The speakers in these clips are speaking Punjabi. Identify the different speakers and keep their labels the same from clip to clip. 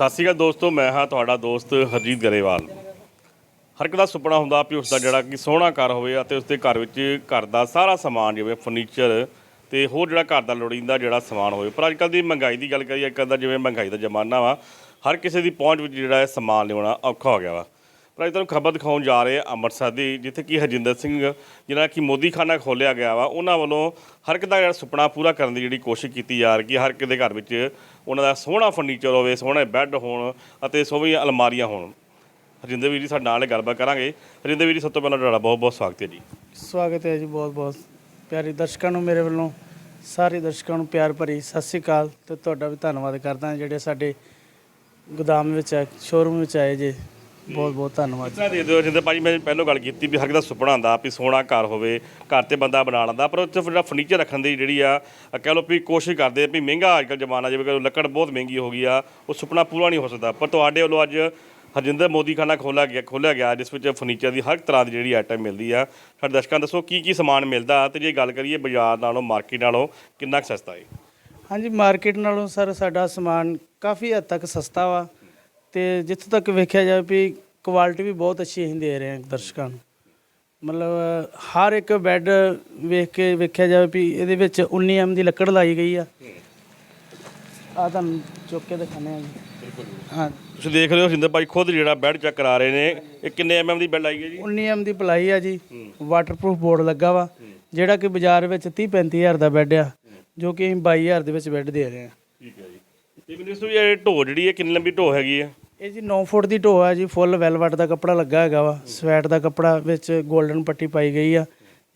Speaker 1: ਸਤਿ ਸ਼੍ਰੀ ਅਕਾਲ ਦੋਸਤੋ, ਮੈਂ ਹਾਂ ਤੁਹਾਡਾ ਦੋਸਤ ਹਰਜੀਤ ਗਰੇਵਾਲ। ਹਰ ਇੱਕ ਦਾ ਸੁਪਨਾ ਹੁੰਦਾ ਵੀ ਉਸ ਦਾ ਜਿਹੜਾ ਕਿ ਸੋਹਣਾ ਘਰ ਹੋਵੇ ਅਤੇ ਉਸ ਦੇ ਘਰ ਵਿੱਚ ਘਰ ਦਾ ਸਾਰਾ ਸਮਾਨ ਜਿਵੇਂ ਫਰਨੀਚਰ ਤੇ ਹੋਰ ਜਿਹੜਾ ਘਰ ਦਾ ਲੋੜੀਂਦਾ ਜਿਹੜਾ ਸਮਾਨ ਹੋਵੇ। ਪਰ ਅੱਜ ਕੱਲ੍ਹ ਦੀ ਮਹਿੰਗਾਈ ਦੀ ਗੱਲ ਕਰੀਏ, ਅੱਜ ਕੱਲ੍ਹ ਦਾ ਜਿਵੇਂ ਮਹਿੰਗਾਈ ਦਾ ਜ਼ਮਾਨਾ ਵਾ, ਹਰ ਕਿਸੇ ਦੀ ਪਹੁੰਚ ਵਿੱਚ ਜਿਹੜਾ ਹੈ ਸਮਾਨ ਲਿਆਉਣਾ ਔਖਾ ਹੋ ਗਿਆ ਵਾ। ਪਰ ਅੱਜ ਤੁਹਾਨੂੰ ਖਬਰ ਦਿਖਾਉਣ ਜਾ ਰਹੇ ਆ ਅੰਮ੍ਰਿਤਸਰ ਦੀ, ਜਿੱਥੇ ਕਿ ਹਰਜਿੰਦਰ ਸਿੰਘ ਜਿਹੜਾ ਕਿ ਮੋਦੀਖਾਨਾ ਖੋਲ੍ਹਿਆ ਗਿਆ ਵਾ, ਉਹਨਾਂ ਵੱਲੋਂ ਹਰ ਇੱਕ ਦਾ ਜਿਹੜਾ ਸੁਪਨਾ ਪੂਰਾ ਕਰਨ ਦੀ ਜਿਹੜੀ ਕੋਸ਼ਿਸ਼ ਕੀਤੀ ਜਾ ਰਹੀ ਹੈ ਹਰ ਇੱਕ ਦੇ ਘਰ ਵਿੱਚ ਉਹਨਾਂ ਦਾ ਸੋਹਣਾ ਫਰਨੀਚਰ ਹੋਵੇ, ਸੋਹਣੇ ਬੈੱਡ ਹੋਣ ਅਤੇ ਸੋਹਣੀਆਂ ਅਲਮਾਰੀਆਂ ਹੋਣ। ਹਰਜਿੰਦਰ ਵੀਰ ਜੀ ਸਾਡੇ ਨਾਲ ਗੱਲਬਾਤ ਕਰਾਂਗੇ। ਹਰਜਿੰਦਰ ਵੀਰ ਜੀ, ਸਭ ਤੋਂ ਪਹਿਲਾਂ ਤੁਹਾਡਾ ਬਹੁਤ ਬਹੁਤ ਸਵਾਗਤ ਹੈ ਜੀ।
Speaker 2: ਸਵਾਗਤ ਹੈ ਜੀ, ਬਹੁਤ ਬਹੁਤ ਪਿਆਰੇ ਦਰਸ਼ਕਾਂ ਨੂੰ ਮੇਰੇ ਵੱਲੋਂ, ਸਾਰੇ ਦਰਸ਼ਕਾਂ ਨੂੰ ਪਿਆਰ ਭਰੀ ਸਤਿ ਸ੍ਰੀ ਅਕਾਲ ਤੇ ਤੁਹਾਡਾ ਵੀ ਧੰਨਵਾਦ ਕਰਦਾ ਜਿਹੜੇ ਸਾਡੇ ਗੋਦਾਮ ਵਿੱਚ ਆ ਸ਼ੋਰੂਮ ਵਿੱਚ ਆਏ ਜੇ। ਬਹੁਤ ਬਹੁਤ ਧੰਨਵਾਦ
Speaker 1: ਕਿੰਨਾ ਦੇ ਦਿਓ ਜਿੰਦੇ ਭਾਜੀ ਮੈਂ ਪਹਿਲਾਂ ਗੱਲ ਕੀਤੀ ਵੀ ਹਰ ਇੱਕ ਦਾ ਸੁਪਨਾ ਹੁੰਦਾ ਵੀ ਸੋਹਣਾ ਘਰ ਹੋਵੇ ਘਰ ਤੇ ਬੰਦਾ ਬਣਾ ਲੈਂਦਾ ਪਰ ਉੱਥੇ ਜਿਹੜਾ ਫਰਨੀਚਰ ਰੱਖਣ ਦੀ ਜਿਹੜੀ ਆ ਕਹਿ ਲਓ ਵੀ ਕੋਸ਼ਿਸ਼ ਕਰਦੇ ਵੀ ਮਹਿੰਗਾ ਅੱਜ ਕੱਲ੍ਹ ਜ਼ਮਾਨਾ ਜਿਵੇਂ ਕਿ ਲੱਕੜ ਬਹੁਤ ਮਹਿੰਗੀ ਹੋ ਗਈ ਆ ਉਹ ਸੁਪਨਾ ਪੂਰਾ ਨਹੀਂ ਹੋ ਸਕਦਾ। ਪਰ ਤੁਹਾਡੇ ਵੱਲੋਂ ਅੱਜ ਹਰਜਿੰਦਰ ਮੋਦੀ ਖਾਨਾ ਖੋਲਾ ਗਿਆ ਖੋਲਿਆ ਗਿਆ ਜਿਸ ਵਿੱਚ ਫਰਨੀਚਰ ਦੀ ਹਰ ਤਰ੍ਹਾਂ ਦੀ ਜਿਹੜੀ ਆਈਟਮ ਮਿਲਦੀ ਆ। ਸਾਡੇ ਦਰਸ਼ਕਾਂ ਨੂੰ ਦੱਸੋ ਕੀ ਕੀ ਸਮਾਨ ਮਿਲਦਾ ਤੇ ਜੇ ਗੱਲ ਕਰੀਏ ਬਾਜ਼ਾਰ ਨਾਲੋਂ ਮਾਰਕੀਟ ਨਾਲੋਂ ਕਿੰਨਾ ਸਸਤਾ ਹੈ?
Speaker 2: ਹਾਂਜੀ ਮਾਰਕੀਟ ਨਾਲੋਂ ਸਰ ਸਾਡਾ ਸਮਾਨ ਕਾਫੀ ਹੱਦ ਤੱਕ ਸਸਤਾ ਵਾ। ਤੇ ਜਿੱਥੋਂ ਤੱਕ ਵੇਖਿਆ ਜਾਵੇ ਵੀ ਕੁਆਲਿਟੀ ਵੀ ਬਹੁਤ ਅੱਛੀ ਅਸੀਂ ਦੇ ਰਹੇ ਹਾਂ ਦਰਸ਼ਕਾਂ ਨੂੰ। ਮਤਲਬ ਹਰ ਇੱਕ ਬੈੱਡ ਵੇਖ ਕੇ ਵੇਖਿਆ ਜਾਵੇ ਵੀ ਇਹਦੇ ਵਿੱਚ 19 ਐਮ ਦੀ ਲੱਕੜ ਲਾਈ ਗਈ ਆ। ਆ ਤੁਹਾਨੂੰ ਚੁੱਕ ਕੇ ਦਿਖਾਣੇ ਆ ਜੀ। ਹਾਂ।
Speaker 1: ਤੁਸੀਂ ਦੇਖ ਰਹੇ ਹੋ ਹਰਜਿੰਦਰ ਭਾਈ ਖੁਦ ਜਿਹੜਾ ਬੈੱਡ ਚੈੱਕ ਕਰਾ ਰਹੇ ਨੇ। ਇਹ ਕਿੰਨੇ ਐਮਐਮ ਦੀ ਬੈੱਡ ਆਈ ਹੈ ਜੀ?
Speaker 2: 19 ਐਮ ਦੀ ਪਲਾਈ ਆ ਜੀ। ਵਾਟਰਪ੍ਰੂਫ ਬੋਰਡ ਲੱਗਾ ਵਾ। ਜਿਹੜਾ ਕਿ ਬਾਜ਼ਾਰ ਵਿੱਚ 30 35000 ਦਾ ਬੈੱਡ ਆ ਜੋ ਕਿ ਅਸੀਂ 22000 ਦੇ ਵਿੱਚ ਬੈੱਡ ਦੇ ਰਹੇ ਹਾਂ।
Speaker 1: ਠੀਕ ਹੈ ਜੀ। ਤੇ ਮੈਨੂੰ ਦੱਸੋ ਵੀ ਇਹ ਢੋ ਜਿਹੜੀ ਹੈ ਕਿੰਨੀ ਲੰਬੀ ਢੋ ਹੈਗੀ ਹੈ?
Speaker 2: ਇਹ ਜੀ 9 ਫੁੱਟ ਦੀ ਢੋ ਆ ਜੀ ਫੁੱਲ ਵੈਲਵਟ ਦਾ ਕੱਪੜਾ ਲੱਗਾ ਹੈਗਾ ਵਾ। ਸਵੈਟ ਦਾ ਕੱਪੜਾ ਵਿੱਚ 골ਡਨ ਪੱਟੀ ਪਾਈ ਗਈ ਆ।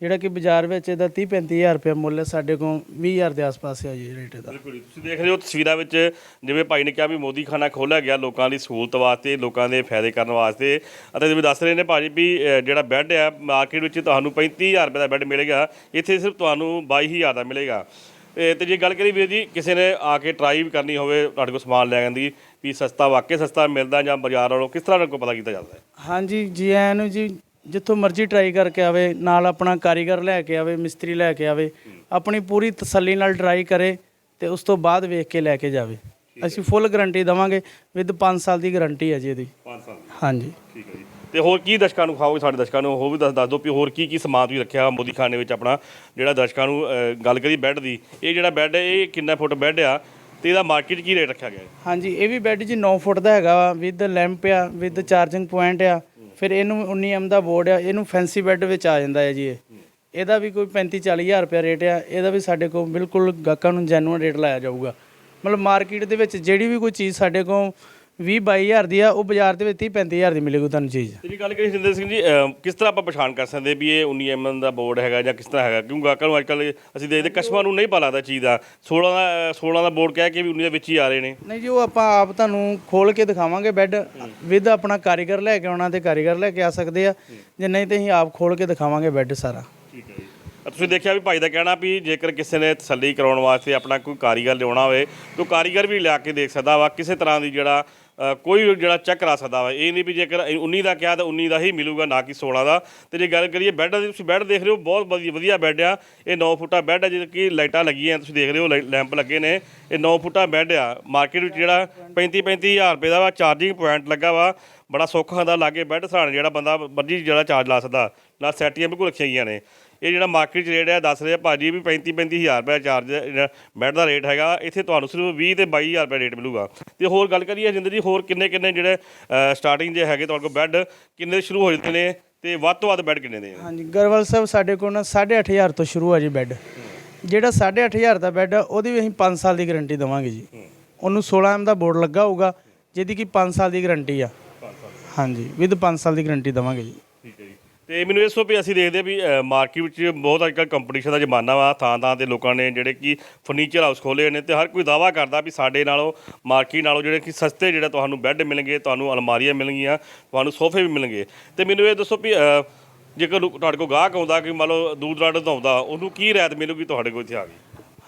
Speaker 2: ਜਿਹੜਾ ਕਿ ਬਾਜ਼ਾਰ ਵਿੱਚ ਇਹਦਾ 30 35000 ਰੁਪਏ ਮੁੱਲ ਹੈ ਸਾਡੇ ਕੋਲ 20000 ਦੇ ਆਸ-ਪਾਸ ਹੈ ਜੀ ਰੇਟ ਦਾ
Speaker 1: ਬਿਲਕੁਲ ਤੁਸੀਂ ਦੇਖ ਰਹੇ ਹੋ ਤਸਵੀਰਾਂ ਵਿੱਚ ਜਿਵੇਂ ਭਾਈ ਨੇ ਕਿਹਾ ਵੀ ਮੋਦੀ ਖਾਨਾ ਖੋਲ੍ਹਿਆ ਗਿਆ ਲੋਕਾਂ ਦੀ ਸਹੂਲਤ ਵਾਸਤੇ ਲੋਕਾਂ ਦੇ ਫਾਇਦੇ ਕਰਨ ਵਾਸਤੇ। ਅਤੇ ਜਿਵੇਂ ਦੱਸ ਰਹੇ ਨੇ ਭਾਜੀ ਵੀ ਅ, ਜਿਹੜਾ ਬੈੱਡ ਆ ਮਾਰਕੀਟ ਵਿੱਚ ਤੁਹਾਨੂੰ 35000 ਰੁਪਏ ਦਾ ਬੈੱਡ ਮਿਲੇਗਾ ਇੱਥੇ ਸਿਰਫ ਤੁਹਾਨੂੰ 22000 ਦਾ ਮਿਲੇਗਾ। ਤੇ ਜੇ ਗੱਲ ਕਰੀ ਵੀਰ ਜੀ ਕਿਸੇ ਨੇ ਆ ਕੇ ਟਰਾਈ ਵੀ ਕਰਨੀ ਹੋਵੇ ਤੁਹਾਡੇ ਕੋਲ ਸਮਾਨ ਲੈਣ ਦੀ ਵੀ ਸਸਤਾ ਵਾਕਈ ਸਸਤਾ ਮਿਲਦਾ ਜਾਂ ਬਾਜ਼ਾਰ ਨਾਲੋਂ ਕਿਸ ਤਰ੍ਹਾਂ ਕੋਈ ਪਤਾ ਕੀਤਾ ਜਾਂਦਾ ਹੈ?
Speaker 2: ਹਾਂਜੀ ਜੀ ਆਇਆਂ ਨੂੰ ਜੀ ਜਿੱਥੋਂ ਮਰਜ਼ੀ ਟਰਾਈ ਕਰਕੇ ਆਵੇ ਨਾਲ ਆਪਣਾ ਕਾਰੀਗਰ ਲੈ ਕੇ ਆਵੇ ਮਿਸਤਰੀ ਲੈ ਕੇ ਆਵੇ ਆਪਣੀ ਪੂਰੀ ਤਸੱਲੀ ਨਾਲ ਟਰਾਈ ਕਰੇ ਤੇ ਉਸ ਤੋਂ ਬਾਅਦ ਵੇਖ ਕੇ ਲੈ ਕੇ ਜਾਵੇ। ਅਸੀਂ ਫੁੱਲ ਗਾਰੰਟੀ ਦਵਾਂਗੇ ਵਿਦ 5 ਸਾਲ ਦੀ ਗਾਰੰਟੀ ਹੈ ਜੀ ਇਹਦੀ।
Speaker 1: 5 ਸਾਲ
Speaker 2: ਹਾਂਜੀ।
Speaker 1: ਠੀਕ ਹੈ ਜੀ। ਤੇ ਹੋਰ ਕੀ ਦਰਸ਼ਕਾਂ ਨੂੰ ਖਾਓਗੇ ਸਾਡੇ ਦਰਸ਼ਕਾਂ ਨੂੰ? ਉਹ ਵੀ ਦੱਸ ਦੱਸ ਦਿਓ ਵੀ ਹੋਰ ਕੀ ਕੀ ਸਮਾਨ ਤੁਸੀਂ ਰੱਖਿਆ ਮੋਦੀ ਖਾਨੇ ਵਿੱਚ ਆਪਣਾ ਜਿਹੜਾ ਦਰਸ਼ਕਾਂ ਨੂੰ ਅ, ਗੱਲ ਕਰੀ ਬੈੱਡ ਦੀ। ਇਹ ਜਿਹੜਾ ਬੈੱਡ ਹੈ ਇਹ ਕਿੰਨਾ ਫੁੱਟ ਬੈੱਡ ਆ ਤੇ ਇਹਦਾ ਮਾਰਕੀਟ ਕੀ ਰੇਟ ਰੱਖਿਆ ਗਿਆ ਹੈ?
Speaker 2: ਹਾਂਜੀ ਇਹ ਵੀ ਬੈੱਡ ਜੀ 9 ਫੁੱਟ ਦਾ ਹੈਗਾ ਵਾ ਵਿਦ ਲੈਂਪ ਆ ਵਿਦ ਚਾਰਜਿੰਗ ਪੁਆਇੰਟ ਆ। ਫਿਰ ਇਹਨੂੰ 19 ਐਮ ਦਾ ਬੋਰਡ ਆ ਇਹਨੂੰ ਫੈਂਸੀ ਬੈੱਡ ਵਿੱਚ ਆ ਜਾਂਦਾ ਹੈ ਜੀ ਇਹ। ਇਹਦਾ ਵੀ ਕੋਈ 35 40000 ਰੁਪਏ ਰੇਟ ਆ। ਇਹਦਾ ਵੀ ਸਾਡੇ ਕੋਲ ਬਿਲਕੁਲ ਗਾਹਕਾਂ ਨੂੰ ਜੈਨੂਅਨ ਰੇਟ ਲਾਇਆ ਜਾਊਗਾ। ਮਤਲਬ ਮਾਰਕੀਟ ਦੇ ਵਿੱਚ ਜਿਹੜੀ ਵੀ ਕੋਈ ਚੀਜ਼ ਸਾਡੇ ਕੋਲ 20 22000 ਦੀ ਆ ਉਹ ਬਾਜ਼ਾਰ ਦੇ ਵਿੱਚ 30 35000 ਦੀ ਮਿਲੇਗੀ ਤੁਹਾਨੂੰ ਚੀਜ਼।
Speaker 1: ਤੇ ਜੀ ਗੱਲ ਕਰੀ ਸਿੰਦਰ ਸਿੰਘ ਜੀ ਕਿਸ ਤਰ੍ਹਾਂ ਆਪਾਂ ਪਛਾਣ ਕਰ ਸਕਦੇ ਵੀ ਇਹ 19 mm ਦਾ ਬੋਰਡ ਹੈਗਾ ਜਾਂ ਕਿਸ ਤਰ੍ਹਾਂ ਹੈਗਾ? ਕਿਉਂਕਿ ਗਾਹਕਾਂ ਨੂੰ ਅੱਜਕੱਲ ਅਸੀਂ ਦੇਖਦੇ ਕਸਟਮਰ ਨੂੰ ਨਹੀਂ ਲੱਗਦਾ ਚੀਜ਼ ਦਾ। 16 ਦਾ ਅ, 16 ਦਾ ਬੋਰਡ ਕਹਿ ਕੇ ਵੀ 19 ਦੇ ਵਿੱਚ ਹੀ ਆ ਰਹੇ ਨੇ।
Speaker 2: ਨਹੀਂ ਜੀ ਉਹ ਆਪਾਂ ਆਪ ਤੁਹਾਨੂੰ ਖੋਲ ਕੇ ਦਿਖਾਵਾਂਗੇ ਬੈੱਡ। ਵਿਦ ਆਪਣਾ ਕਾਰੀਗਰ ਲੈ ਕੇ ਆਉਣਾ ਤੇ ਕਾਰੀਗਰ ਲੈ ਕੇ ਆ ਸਕਦੇ ਆ। ਜੇ ਨਹੀਂ ਤੇ ਅਸੀਂ ਆਪ ਖੋਲ ਕੇ ਦਿਖਾਵਾਂਗੇ ਬੈੱਡ ਸਾਰਾ।
Speaker 1: ਠੀਕ ਹੈ ਜੀ। ਤੁਸੀਂ ਦੇਖਿਆ ਵੀ ਭਾਈ ਦਾ ਕਹਿਣਾ ਵੀ ਜੇਕਰ ਕਿਸੇ ਨੇ ਤਸੱਲੀ ਕਰਾਉਣ ਵਾਸਤੇ ਆਪਣਾ ਕੋਈ ਕਾਰੀਗਰ ਲਿਆਉਣਾ ਹੋਵੇ ਤਾਂ ਕਾਰੀਗਰ ਵੀ ਲਿਆ ਕੇ ਦੇਖ ਸਕਦਾ ਵਾ। ਕਿਸੇ ਤਰ੍ਹਾਂ ਦੀ ਜਿਹੜਾ ਕੋਈ ਜਿਹੜਾ ਚੈੱਕ ਕਰਾ ਸਕਦਾ ਵਾ, ਇਹ ਨਹੀਂ ਵੀ ਜੇਕਰ 19 ਦਾ ਕਿਹਾ ਤਾਂ 19 ਦਾ ਹੀ ਮਿਲੂਗਾ, ਨਾ ਕਿ 16 ਦਾ। ਤੇ ਜੇ ਗੱਲ ਕਰੀਏ ਬੈੱਡ ਦੀ, ਤੁਸੀਂ ਬੈੱਡ ਦੇਖ ਰਹੇ ਹੋ, ਬਹੁਤ ਵਧੀਆ ਵਧੀਆ ਬੈੱਡ ਆ। ਇਹ 9 ਫੁੱਟਾ ਬੈੱਡ ਆ, ਜਿਹਦੇ ਕਿ ਲਾਈਟਾਂ ਲੱਗੀਆਂ ਤੁਸੀਂ ਦੇਖ ਰਹੇ ਹੋ, ਲਾਈ- ਲੈਂਪ ਲੱਗੇ ਨੇ। ਇਹ 9 ਫੁੱਟਾ ਬੈੱਡ ਆ। ਮਾਰਕੀਟ ਵਿੱਚ ਜਿਹੜਾ 35 35000 ਰੁਪਏ ਦਾ ਵਾ, ਚਾਰਜਿੰਗ ਪੁਆਇੰਟ ਲੱਗਾ ਵਾ। ਬੜਾ ਸੌਖਾ ਹੁੰਦਾ, ਲਾਗੇ ਬੈੱਡ ਸਹਾਰਨ ਜਿਹੜਾ ਬੰਦਾ, ਮਰਜ਼ੀ ਜਿਹੜਾ ਚਾਰਜ ਲਾ ਸਕਦਾ। ਨਾਲ ਸੈਟੀਆਂ ਬਿਲਕੁਲ ਰੱਖੀਆਂ ਗਈਆਂ ਨੇ। ਇਹ ਜਿਹੜਾ ਮਾਰਕੀਟ 'ਚ ਰੇਟ ਹੈ ਦੱਸ ਰਿਹਾ ਭਾਜੀ ਵੀ 35 35000 ਰੁਪਏ ਚਾਰਜ ਬੈੱਡ ਦਾ ਰੇਟ ਹੈਗਾ ਇੱਥੇ ਤੁਹਾਨੂੰ ਸਿਰਫ 20 ਤੇ 22000 ਰੁਪਏ ਰੇਟ ਮਿਲੂਗਾ। ਤੇ ਹੋਰ ਗੱਲ ਕਰੀਏ ਜਿੰਦਰ ਜੀ ਹੋਰ ਕਿੰਨੇ ਕਿੰਨੇ ਜਿਹੜੇ ਸਟਾਰਟਿੰਗ ਜੇ ਹੈਗੇ ਤੁਹਾਡੇ ਕੋਲ ਬੈੱਡ ਕਿੰਨੇ ਸ਼ੁਰੂ ਹੋ ਜਾਂਦੇ ਨੇ ਤੇ ਵੱਧ ਤੋਂ ਵੱਧ ਬੈੱਡ ਕਿੰਨੇ ਦੇ
Speaker 2: ਹਾਂਜੀ ਗਰਵਲ ਸਾਹਿਬ ਸਾਡੇ ਕੋਲ ਨਾ 8500 ਤੋਂ ਸ਼ੁਰੂ ਆ ਜੀ ਬੈੱਡ ਜਿਹੜਾ 8500 ਦਾ ਬੈੱਡ ਆ ਉਹਦੀ ਵੀ ਅਸੀਂ 5 ਸਾਲ ਦੀ ਗਾਰੰਟੀ ਦਵਾਂਗੇ ਜੀ। ਉਹਨੂੰ 16 ਐਮ ਦਾ ਬੋਰਡ ਲੱਗਾ ਹੋਊਗਾ ਜਿਹਦੀ ਕਿ 5 ਸਾਲ ਦੀ ਗਾਰੰਟੀ ਆ। ਹਾਂਜੀ ਵਿਦ 5 ਸਾਲ ਦੀ ਗਾਰੰਟੀ ਦਵਾਂਗੇ ਜੀ।
Speaker 1: ਤੇ ਮੈਨੂੰ ਇਹ ਦੱਸੋ ਵੀ ਅਸੀਂ ਦੇਖਦੇ ਵੀ ਮਾਰਕੀਟ ਵਿੱਚ ਬਹੁਤ ਅੱਜਕੱਲ ਕੰਪੀਟੀਸ਼ਨ ਦਾ ਜ਼ਮਾਨਾ ਵਾ ਥਾਂ ਥਾਂ ਤੇ ਲੋਕਾਂ ਨੇ ਜਿਹੜੇ ਕਿ ਫਰਨੀਚਰ ਹਾਊਸ ਖੋਲੇ ਨੇ ਤੇ ਹਰ ਕੋਈ ਦਾਵਾ ਕਰਦਾ ਵੀ ਸਾਡੇ ਨਾਲੋਂ ਮਾਰਕੀਟ ਨਾਲੋਂ ਜਿਹੜੇ ਕਿ ਸਸਤੇ ਜਿਹੜੇ ਤੁਹਾਨੂੰ ਬੈੱਡ ਮਿਲਣਗੇ ਤੁਹਾਨੂੰ ਅਲਮਾਰੀਆਂ ਮਿਲਣਗੀਆਂ ਤੁਹਾਨੂੰ ਸੋਫੇ ਵੀ ਮਿਲਣਗੇ। ਤੇ ਮੈਨੂੰ ਇਹ ਦੱਸੋ ਵੀ ਜੇਕਰ ਤੁਹਾਡੇ ਕੋਲ ਗਾਹਕ ਆਉਂਦਾ ਕਿ ਮੰਨ ਲਓ ਦੂਰ ਦਰਾਡੇ ਤੋਂ ਆਉਂਦਾ ਉਹਨੂੰ ਕੀ ਰਾਇਤ ਮਿਲੂਗੀ ਤੁਹਾਡੇ ਕੋਲ ਇੱਥੇ ਆ ਕੇ?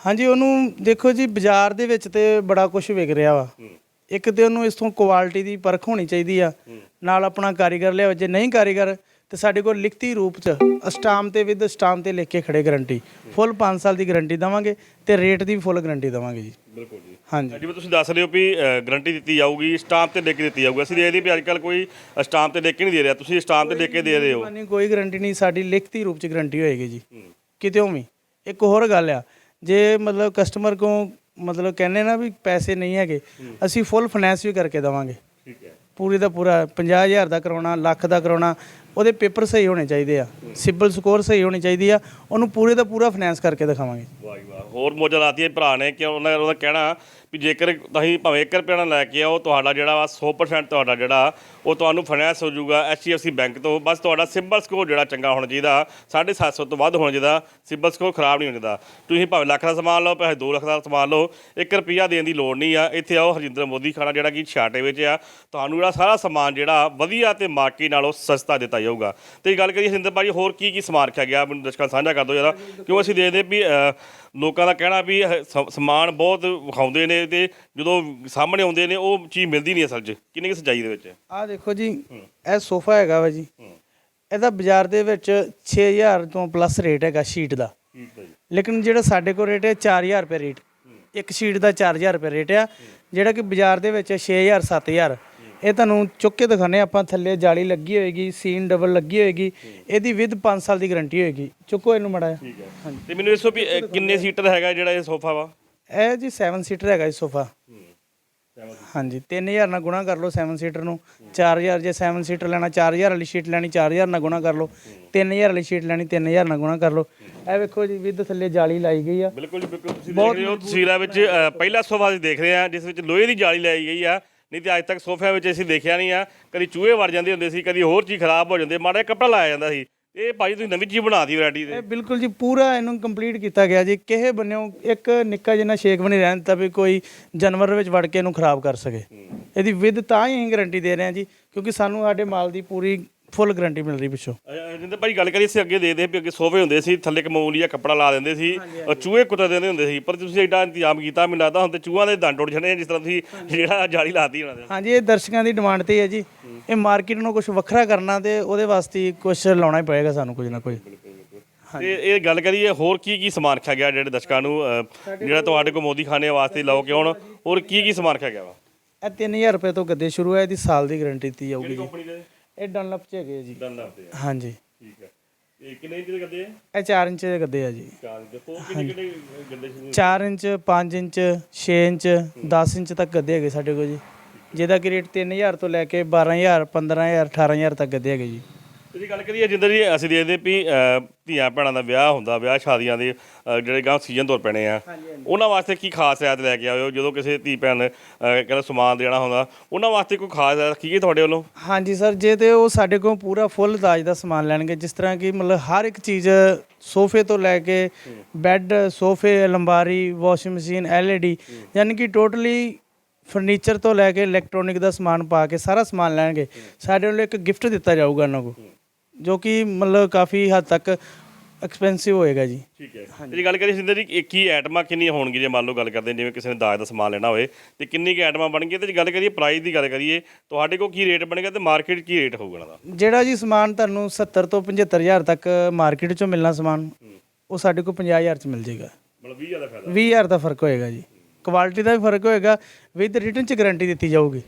Speaker 2: ਹਾਂਜੀ ਉਹਨੂੰ ਦੇਖੋ ਜੀ ਬਾਜ਼ਾਰ ਦੇ ਵਿੱਚ ਤੇ ਬੜਾ ਕੁਝ ਵਿਕ ਰਿਹਾ ਵਾ। ਇੱਕ ਤੇ ਉਹਨੂੰ ਇਸ ਤੋਂ ਕੁਆਲਿਟੀ ਦੀ ਪਰਖ ਹੋਣੀ ਚਾਹੀਦੀ ਆ। ਨਾਲ ਆਪਣਾ ਕਾਰੀਗਰ ਲਿਆਓ ਜੇ ਨਹੀਂ ਕਾਰੀਗਰ ਤੇ ਸਾਡੇ ਕੋਲ ਲਿਖਤੀ ਰੂਪ ਚ ਸਟਾਮ ਤੇ ਵਿਦ ਸਟਾਮ ਤੇ ਲਿਖ ਕੇ ਖੜੇ ਗਾਰੰਟੀ ਫੁੱਲ 5 ਸਾਲ ਦੀ ਗਾਰੰਟੀ ਦਵਾਂਗੇ ਤੇ ਰੇਟ ਦੀ ਵੀ ਫੁੱਲ ਗਾਰੰਟੀ ਦਵਾਂਗੇ ਜੀ।
Speaker 1: ਬਿਲਕੁਲ ਜੀ।
Speaker 2: ਹਾਂਜੀ।
Speaker 1: ਜਿਵੇਂ ਤੁਸੀਂ ਦੱਸ ਰਹੇ ਹੋ ਵੀ ਗਾਰੰਟੀ ਦਿੱਤੀ ਜਾਊਗੀ ਸਟਾਂਪ ਤੇ ਲਿਖ ਕੇ ਦਿੱਤੀ ਜਾਊਗੀ। ਅਸੀਂ ਦੇਖਦੇ ਵੀ ਅੱਜ ਕੱਲ ਕੋਈ ਸਟਾਂਪ ਤੇ ਲਿਖ ਕੇ ਨਹੀਂ ਦੇ ਰਿਹਾ। ਤੁਸੀਂ ਸਟਾਂਪ ਤੇ ਲਿਖ ਕੇ ਦੇ ਰਹੇ ਹੋ।
Speaker 2: ਨਹੀਂ ਕੋਈ ਗਾਰੰਟੀ ਨਹੀਂ ਸਾਡੀ ਲਿਖਤੀ ਰੂਪ ਚ ਗਾਰੰਟੀ ਹੋਏਗੀ ਜੀ। ਕਿਤੇੋਂ ਵੀ ਇੱਕ ਹੋਰ ਗੱਲ ਆ ਜੇ ਮਤਲਬ ਕਸਟਮਰ ਕੋ ਮਤਲਬ ਕਹਿੰਦੇ ਨਾ ਵੀ ਪੈਸੇ ਨਹੀਂ ਹੈਗੇ ਅਸੀਂ ਫੁੱਲ ਫਾਈਨੈਂਸ ਵੀ ਕਰਕੇ ਦਵਾਂਗੇ।
Speaker 1: ਠੀਕ ਹੈ।
Speaker 2: ਪੂਰੀ ਦਾ ਪੂਰਾ 50000 ਦਾ ਕਰਾਉਣਾ ਲੱਖ ਦਾ ਕਰਾਉਣਾ ਉਹਦੇ ਪੇਪਰ ਸਹੀ ਹੋਣੇ ਚਾਹੀਦੇ ਆ। ਸਿਬਲ ਸਕੋਰ ਸਹੀ ਹੋਣੀ ਚਾਹੀਦੀ ਆ। ਉਹਨੂੰ ਪੂਰੇ ਦਾ ਪੂਰਾ ਫਾਈਨੈਂਸ ਕਰਕੇ ਦਿਖਾਵਾਂਗੇ।
Speaker 1: ਵਾਹ ਵਾਹ। ਹੋਰ ਮੋਜਾ ਲਾਤੀ ਹੈ ਭਰਾ ਨੇ ਕਿ ਉਹਨਾਂ ਉਹਦਾ ਕਹਿਣਾ ਵੀ ਜੇਕਰ ਤੁਸੀਂ ਭਾਵੇਂ 1 ਰੁਪਏ ਨਾਲ ਲੈ ਕੇ ਆਓ ਤੁਹਾਡਾ ਜਿਹੜਾ ਵਾ 100% ਤੁਹਾਡਾ ਜਿਹੜਾ ਉਹ ਤੁਹਾਨੂੰ ਫਾਈਨੈਂਸ ਹੋ ਜਾਊਗਾ, HDFC ਬੈਂਕ ਤੋਂ। ਬਸ ਤੁਹਾਡਾ ਸਿੰਬਲ ਸਕੋਰ ਜਿਹੜਾ ਚੰਗਾ ਹੋਣਾ ਚਾਹੀਦਾ 750 ਤੋਂ ਵੱਧ ਹੋਣਾ ਚਾਹੀਦਾ ਸਿੰਬਲ ਸਕੋਰ ਖਰਾਬ ਨਹੀਂ ਹੋਣਾ ਚਾਹੀਦਾ। ਤੁਸੀਂ ਭਾਵੇਂ ਲੱਖ ਦਾ ਸਮਾਨ ਲਓ, ਭਾਵੇਂ 2 ਲੱਖ ਦਾ ਸਮਾਨ ਲਓ 1 ਰੁਪਿਆ ਦੇਣ ਦੀ ਲੋੜ ਨਹੀਂ ਆ। ਇੱਥੇ ਆਓ, ਹਰਜਿੰਦਰ ਮੋਦੀ ਖਾਣਾ ਜਿਹੜਾ ਕਿ ਛਾਟੇ ਵਿੱਚ ਆ। ਤੁਹਾਨੂੰ ਜਿਹੜਾ ਸਾਰਾ ਸਮਾਨ ਜਿਹੜਾ ਵਧੀਆ ਤੇ ਮਾਰਕੀਟ ਨਾਲੋਂ ਸਸਤਾ ਦਿੱਤਾ ਜਾਊਗਾ। ਤੇ ਗੱਲ ਕਰੀਏ ਹਰਜਿੰਦਰ ਭਾਜੀ, ਹੋਰ ਕੀ ਕੀ ਸਮਾਨ ਰੱਖਿਆ ਗਿਆ? ਮੈਨੂੰ ਦਰਸ਼ਕਾਂ ਨਾਲ ਸਾਂਝਾ ਕਰ ਦਿਓ ਜਰਾ, ਕਿਉਂ ਅਸੀਂ ਦੇਖਦੇ ਵੀ ਲੋਕਾਂ ਦਾ ਕਹਿਣਾ ਵੀ ਸਮਾਨ ਬਹੁਤ ਵਿਖਾਉਂਦੇ ਨੇ ਤੇ ਜਦੋਂ ਸਾਹਮਣੇ ਆਉਂਦੇ ਨੇ, ਉਹ ਚੀਜ਼ ਮਿਲਦੀ ਨਹੀਂ ਅਸਲ 'ਚ। ਕਿੰਨੀ ਕੁ ਸੱਚਾਈ ਦੇ ਵਿੱਚ?
Speaker 2: ਆਹ ਦੇਖੋ ਜੀ ਇਹ ਸੋਫਾ ਹੈਗਾ ਵਾ ਜੀ। ਇਹਦਾ ਬਾਜ਼ਾਰ ਦੇ ਵਿੱਚ 6000 ਤੋਂ ਪਲੱਸ ਰੇਟ ਹੈਗਾ ਸ਼ੀਟ ਦਾ। ਲੇਕਿਨ ਜਿਹੜਾ ਸਾਡੇ ਕੋਲ ਰੇਟ ਹੈ 4000 ਰੁਪਏ ਰੇਟ ਇੱਕ ਸ਼ੀਟ ਦਾ 4000 ਰੁਪਏ ਰੇਟ ਆ। ਜਿਹੜਾ ਕਿ ਬਾਜ਼ਾਰ ਦੇ ਵਿੱਚ 6000 7000 ਇਹ ਤੁਹਾਨੂੰ ਚੁੱਕ ਕੇ ਦਿਖਾਣੇ ਆਪਾਂ ਥੱਲੇ ਜਾਲੀ ਲੱਗੀ ਹੋਏਗੀ ਸੀਨ ਡਬਲ ਲੱਗੀ ਹੋਏਗੀ। ਇਹਦੀ ਵਿਦ 5 ਸਾਲ ਦੀ ਗਾਰੰਟੀ ਹੋਏਗੀ। ਚੁੱਕੋ ਇਹਨੂੰ ਮੜਾ
Speaker 1: ਠੀਕ ਹੈ। ਤੇ ਮੈਨੂੰ ਦੱਸੋ ਵੀ ਇਹ ਕਿੰਨੇ ਸੀਟਰ ਹੈਗਾ ਜਿਹੜਾ ਇਹ ਸੋਫਾ ਵਾ?
Speaker 2: ਇਹ ਜੀ 7 ਸੀਟਰ ਹੈਗਾ ਜੀ ਸੋਫਾ। ਹਾਂਜੀ 3000 ਨਾਲ ਗੁਣਾ ਕਰ ਲਓ 7 ਸੀਟਰ ਨੂੰ। 4000 ਜੇ 7 ਸੀਟਰ ਲੈਣਾ 4000 ਵਾਲੀ ਸ਼ੀਟ ਲੈਣੀ 4000 ਨਾਲ ਗੁਣਾ ਕਰ ਲਓ। 3000 ਵਾਲੀ ਸ਼ੀਟ ਲੈਣੀ 3000 ਨਾਲ ਗੁਣਾ ਕਰ ਲਓ। ਇਹ ਵੇਖੋ ਜੀ ਵਿਦ ਥੱਲੇ ਜਾਲੀ ਲਾਈ ਗਈ ਆ।
Speaker 1: ਬਿਲਕੁਲ ਜੀ ਬਿਲਕੁਲ। ਤੁਸੀਂ ਦੇਖ ਰਹੇ ਹੋ ਤਸਵੀਰਾਂ ਵਿੱਚ ਅ, ਪਹਿਲਾ ਸੋਫਾ ਅਸੀਂ ਦੇਖ ਰਹੇ ਹਾਂ ਜਿਸ ਵਿੱਚ ਲੋਹੇ ਦੀ ਜਾਲੀ ਲਾਈ ਗਈ ਆ। ਨਹੀਂ ਤੇ ਅੱਜ ਤੱਕ ਸੋਫਿਆਂ ਵਿੱਚ ਅਸੀਂ ਦੇਖਿਆ ਨਹੀਂ ਆ। ਕਦੀ ਚੂਹੇ ਵੜ ਜਾਂਦੇ ਹੁੰਦੇ ਸੀ ਕਦੀ ਹੋਰ ਚੀਜ਼ ਖਰਾਬ ਹੋ ਜਾਂਦੇ ਮਾੜਾ ਜਿਹਾ ਕੱਪੜਾ ਲਾਇਆ ਜਾਂਦਾ ਸੀ। ਇਹ ਭਾਜੀ ਤੁਸੀਂ ਨਵੀਂ ਚੀਜ਼ ਬਣਾਤੀ ਵੈਰਾਈਟੀ
Speaker 2: ਇਹ
Speaker 1: ਦੇ
Speaker 2: ਬਿਲਕੁਲ ਜੀ ਪੂਰਾ ਇਹਨੂੰ ਕੰਪਲੀਟ ਕੀਤਾ ਗਿਆ ਜੀ। ਕਿਸੇ ਬੰਨਿਓ ਇੱਕ ਨਿੱਕਾ ਜਿਹਾ ਸ਼ੇਕ ਨਹੀਂ ਰਹਿਣ ਦਿੱਤਾ ਵੀ ਕੋਈ ਜਾਨਵਰ ਵਿੱਚ ਵੜ ਕੇ ਇਹਨੂੰ ਖਰਾਬ ਕਰ ਸਕੇ। ਇਹਦੀ ਵਿਦ ਤਾਂ ਹੀ ਅਸੀਂ ਗਾਰੰਟੀ ਦੇ ਰਹੇ ਹਾਂ ਜੀ ਕਿਉਂਕਿ ਸਾਨੂੰ ਸਾਡੇ ਮਾਲ ਦੀ ਪੂਰੀ ਫੁੱਲ ਗਾਰੰਟੀ ਮਿਲ ਰਹੀ ਪਿੱਛੋਂ।
Speaker 1: ਜਿੰਦੇ ਭਾਈ ਗੱਲ ਕਰੀਏ ਅਸੀਂ ਅੱਗੇ ਦੇਖਦੇ ਵੀ ਅੱਗੇ ਸੋਫੇ ਹੁੰਦੇ ਸੀ ਥੱਲੇ ਇੱਕ ਮਾਮੂਲੀ ਜਿਹਾ ਕੱਪੜਾ ਲਾ ਦਿੰਦੇ ਸੀ ਉਹ ਚੂਹੇ ਕੁੱਤੇ ਦਿੰਦੇ ਹੁੰਦੇ ਸੀ ਪਰ ਤੁਸੀਂ ਐਡਾ ਇੰਤਜ਼ਾਮ ਕੀਤਾ ਮੈਨੂੰ ਲੱਗਦਾ ਹੁਣ ਤੇ ਚੂਹਾਂ ਦੇ ਦੰਦ ਉੱਡ ਜਾਣੇ ਆ, ਜਿਸ ਤਰ੍ਹਾਂ ਤੁਸੀਂ ਜਿਹੜਾ ਜਾਲੀ ਲਾਤੀ ਉਹਨਾਂ ਦੇ।
Speaker 2: ਹਾਂਜੀ ਇਹ ਦਰਸ਼ਕਾਂ ਦੀ ਡਿਮਾਂਡ ਤੇ ਹੈ ਜੀ। ਇਹ ਮਾਰਕੀਟ ਨੂੰ ਕੁਝ ਵੱਖਰਾ ਕਰਨਾ ਤੇ ਉਹਦੇ ਵਾਸਤੇ ਕੁਝ ਲਾਉਣਾ ਹੀ ਪਏਗਾ ਸਾਨੂੰ ਕੁਝ ਨਾ ਕੁਝ।
Speaker 1: ਤੇ ਇਹ ਗੱਲ ਕਰੀਏ ਹੋਰ ਕੀ ਕੀ ਸਮਾਨ ਰੱਖਿਆ ਗਿਆ ਜਿਹੜੇ ਦਰਸ਼ਕਾਂ ਨੂੰ ਅ, ਜਿਹੜਾ ਤੁਹਾਡੇ ਕੋਲ ਮੋਦੀ ਖਾਨੇ ਵਾਸਤੇ ਲਾਓ ਕਿ ਹੁਣ ਹੋਰ ਕੀ ਕੀ ਸਮਾਨ ਰੱਖਿਆ ਗਿਆ ਵਾ?
Speaker 2: ਇਹ 3000 ਰੁਪਏ ਤੋਂ ਗੱਦੇ ਸ਼ੁਰੂ ਹੈ ਇਹਦੀ ਸਾਲ ਦੀ ਗਾਰੰਟੀ ਦਿੱਤੀ ਜਾਊਗੀ ਜੀ।
Speaker 1: ਕੰਪਨੀ ਦੇ?
Speaker 2: ਇਹ ਡਨਲਪ ਚ ਹੈਗੇ ਜੀ।
Speaker 1: ਦੰਦਾਂ ਤੇ
Speaker 2: ਹਾਂਜੀ।
Speaker 1: ਠੀਕ ਹੈ ਇਹ ਕਿੰਨੇ ਇੰਚ ਦੇ ਗੱਦੇ ਆ?
Speaker 2: ਇਹ 4 ਇੰਚ ਦੇ ਗੱਦੇ ਆ ਜੀ।
Speaker 1: ਚਾਰ ਦੱਸੋ ਕਿੰਨੇ ਕਿੰਨੇ ਗੱਦੇ ਸੀ?
Speaker 2: 4 ਇੰਚ 5 ਇੰਚ 6 ਇੰਚ 10 ਇੰਚ ਤੱਕ ਗੱਦੇ ਹੈਗੇ ਸਾਡੇ ਕੋਲ ਜੀ। ਜਿਹਦਾ ਕਿ ਰੇਟ 3000 ਤੋਂ ਲੈ ਕੇ 12000 15000 18000 ਤੱਕ ਗੱਦੇ ਹੈਗੇ ਜੀ।
Speaker 1: ਤੇ ਜੇ ਗੱਲ ਕਰੀਏ ਜਿੰਦਰ ਜੀ ਅਸੀਂ ਦੇਖਦੇ ਵੀ ਅ, ਧੀਆਂ ਭੈਣਾਂ ਦਾ ਵਿਆਹ ਹੁੰਦਾ ਵਿਆਹ ਸ਼ਾਦੀਆਂ ਦੇ ਜਿਹੜੇ ਗਾਂ ਸੀਜ਼ਨ ਤੁਰ ਪੈਣੇ ਆ। ਉਹਨਾਂ ਵਾਸਤੇ ਕੀ ਖਾਸ ਰਿਆਇਤ ਲੈ ਕੇ ਆਏ ਹੋ ਜਦੋਂ ਕਿਸੇ ਧੀ ਭੈਣ ਅ, ਕਹਿੰਦਾ ਸਮਾਨ ਦੇਣਾ ਹੁੰਦਾ ਉਹਨਾਂ ਵਾਸਤੇ ਕੋਈ ਖਾਸ ਰਿਆਇਤ ਰੱਖੀਏ ਤੁਹਾਡੇ ਵੱਲੋਂ?
Speaker 2: ਹਾਂਜੀ ਸਰ ਜੇ ਤੇ ਉਹ ਸਾਡੇ ਕੋਲ ਪੂਰਾ ਫੁੱਲ ਦਾਜ ਦਾ ਸਮਾਨ ਲੈਣਗੇ ਜਿਸ ਤਰ੍ਹਾਂ ਕਿ ਮਤਲਬ ਹਰ ਇੱਕ ਚੀਜ਼ ਸੋਫੇ ਤੋਂ ਲੈ ਕੇ ਬੈੱਡ ਸੋਫੇ ਅਲਮਾਰੀ ਵਾਸ਼ਿੰਗ ਮਸ਼ੀਨ ਐਲਈਡੀ ਯਾਨੀ ਕਿ ਟੋਟਲੀ ਫਰਨੀਚਰ ਤੋਂ ਲੈ ਕੇ ਇਲੈਕਟ੍ਰੋਨਿਕ ਦਾ ਸਮਾਨ ਪਾ ਕੇ ਸਾਰਾ ਸਮਾਨ ਲੈਣਗੇ ਸਾਡੇ ਵੱਲੋਂ ਇੱਕ ਗਿਫਟ ਦਿੱਤਾ ਜਾਊਗਾ ਉਹਨਾਂ ਨੂੰ ਜੋ ਕਿ ਮਤਲਬ ਕਾਫੀ ਹੱਦ ਤੱਕ ਐਕਸਪੈਂਸਿਵ ਹੋਏਗਾ ਜੀ।
Speaker 1: ਠੀਕ ਹੈ। ਜੇ ਗੱਲ ਕਰੀਏ ਸਿੰਦਰ ਜੀ ਇੱਕ ਹੀ ਆਈਟਮਾਂ ਕਿੰਨੀਆਂ ਹੋਣਗੀਆਂ ਜੇ ਮੰਨ ਲਓ ਗੱਲ ਕਰਦੇ ਜਿਵੇਂ ਕਿਸੇ ਨੇ ਦਾਜ ਦਾ ਸਮਾਨ ਲੈਣਾ ਹੋਵੇ ਤੇ ਕਿੰਨੀ ਕੁ ਆਈਟਮਾਂ ਬਣਗੀਆਂ ਤੇ ਜੇ ਗੱਲ ਕਰੀਏ ਪ੍ਰਾਈਸ ਦੀ ਗੱਲ ਕਰੀਏ ਤੁਹਾਡੇ ਕੋਲ ਕੀ ਰੇਟ ਬਣੇਗਾ ਤੇ ਮਾਰਕੀਟ ਕੀ ਰੇਟ ਹੋਊਗਾ ਦਾ?
Speaker 2: ਜਿਹੜਾ ਜੀ ਸਮਾਨ ਤੁਹਾਨੂੰ 70 ਤੋਂ 75000 ਤੱਕ ਮਾਰਕੀਟ 'ਚੋਂ ਮਿਲਣਾ ਸਮਾਨ ਉਹ ਸਾਡੇ ਕੋਲ 50000 'ਚ ਮਿਲ ਜਾਏਗਾ।
Speaker 1: ਮਤਲਬ 20 ਜ਼ਿਆਦਾ ਫਾਇਦਾ।
Speaker 2: 20000 ਦਾ ਫ਼ਰਕ ਹੋਏਗਾ ਜੀ। ਕੁਆਲਿਟੀ ਦਾ ਵੀ ਫ਼ਰਕ ਹੋਏਗਾ ਵਿਦ ਰਿਟਰਨ 'ਚ ਗਾਰੰਟੀ ਦਿੱਤੀ ਜਾਊਗੀ।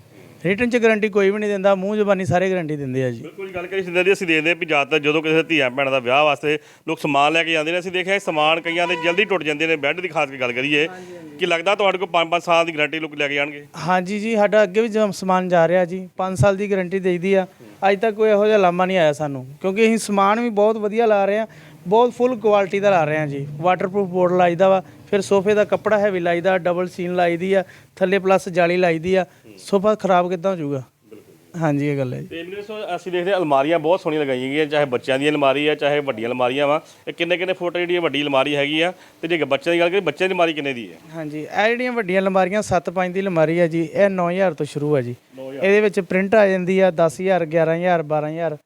Speaker 2: ਰਿਟਰਨ 'ਚ ਗਾਰੰਟੀ ਕੋਈ ਵੀ ਨਹੀਂ ਦਿੰਦਾ ਮੂੰਹ ਜ਼ਬਾਨੀ ਸਾਰੇ ਗਾਰੰਟੀ ਦਿੰਦੇ ਆ ਜੀ।
Speaker 1: ਬਿਲਕੁਲ ਗੱਲ ਕਰੀ ਸਿੰਦਰ ਜੀ ਅਸੀਂ ਦੇਖਦੇ ਹਾਂ ਵੀ ਜ਼ਿਆਦਾਤਰ ਜਦੋਂ ਕਿਸੇ ਧੀਆਂ ਭੈਣਾਂ ਦਾ ਵਿਆਹ ਵਾਸਤੇ ਲੋਕ ਸਮਾਨ ਲੈ ਕੇ ਜਾਂਦੇ ਨੇ ਅਸੀਂ ਦੇਖਿਆ ਇਹ ਸਮਾਨ ਕਈਆਂ ਦੇ ਜਲਦੀ ਟੁੱਟ ਜਾਂਦੇ ਨੇ ਬੈੱਡ ਦੀ ਖਾਸ ਕੇ ਗੱਲ ਕਰੀਏ ਕਿ ਲੱਗਦਾ ਤੁਹਾਡੇ ਕੋਲ 5-5 ਸਾਲ ਦੀ ਗਾਰੰਟੀ ਲੋਕ ਲੈ ਕੇ ਜਾਣਗੇ?
Speaker 2: ਹਾਂਜੀ ਜੀ ਸਾਡਾ ਅੱਗੇ ਵੀ ਜੋ ਸਮਾਨ ਜਾ ਰਿਹਾ ਜੀ 5 ਸਾਲ ਦੀ ਗਾਰੰਟੀ ਦੇਈਦੀ ਆ। ਅੱਜ ਤੱਕ ਕੋਈ ਇਹੋ ਜਿਹਾ ਲਾਮਾ ਨਹੀਂ ਆਇਆ ਸਾਨੂੰ ਕਿਉਂਕਿ ਅਸੀਂ ਸਮਾਨ ਵੀ ਬਹੁਤ ਵਧੀਆ ਲਾ ਰਹੇ ਆ ਬਹੁਤ ਫੁੱਲ ਕੁਆਲਿਟੀ ਦਾ ਲਾ ਰਹੇ ਆ ਜੀ। ਵਾਟਰਪ੍ਰੂਫ ਬੋਰਡ ਲਾਈਦਾ ਵਾ ਫਿਰ ਸੋਫੇ ਦਾ ਕੱਪੜਾ ਹੈਵੀ ਲਾਈਦਾ ਡਬਲ ਸੀਨ ਲਾਈਦੀ ਆ ਥੱਲੇ ਪਲੱਸ ਜਾਲੀ ਲਾਈਦੀ ਆ ਸੋਫਾ ਖਰਾਬ ਕਿੱਦਾਂ ਹੋ ਜਾਊਗਾ? ਹਾਂਜੀ ਇਹ ਗੱਲ ਹੈ ਜੀ।
Speaker 1: ਤੇ ਮੈਨੂੰ ਦੱਸੋ ਅਸੀਂ ਦੇਖਦੇ ਹਾਂ ਅਲਮਾਰੀਆਂ ਬਹੁਤ ਸੋਹਣੀਆਂ ਲਗਾਈਆਂ ਗਈਆਂ ਚਾਹੇ ਬੱਚਿਆਂ ਦੀ ਅਲਮਾਰੀ ਆ ਚਾਹੇ ਵੱਡੀਆਂ ਅਲਮਾਰੀਆਂ ਵਾ ਇਹ ਕਿੰਨੇ ਕਿੰਨੇ ਫੁੱਟ ਜਿਹੜੀ ਇਹ ਵੱਡੀ ਅਲਮਾਰੀ ਹੈਗੀ ਆ ਤੇ ਜੇ ਬੱਚਿਆਂ ਦੀ ਗੱਲ ਕਰੀਏ ਬੱਚਿਆਂ ਦੀ ਅਲਮਾਰੀ ਕਿੰਨੇ ਦੀ ਹੈ
Speaker 2: ਹਾਂਜੀ ਇਹ ਜਿਹੜੀਆਂ ਵੱਡੀਆਂ ਅਲਮਾਰੀਆਂ 7-5 ਦੀ ਅਲਮਾਰੀ ਹੈ ਜੀ ਇਹ 9000 ਤੋਂ ਸ਼ੁਰੂ ਹੈ ਜੀ। ਇਹਦੇ ਵਿੱਚ ਪ੍ਰਿੰਟ ਆ ਜਾਂਦੀ ਆ 10000 11000 12000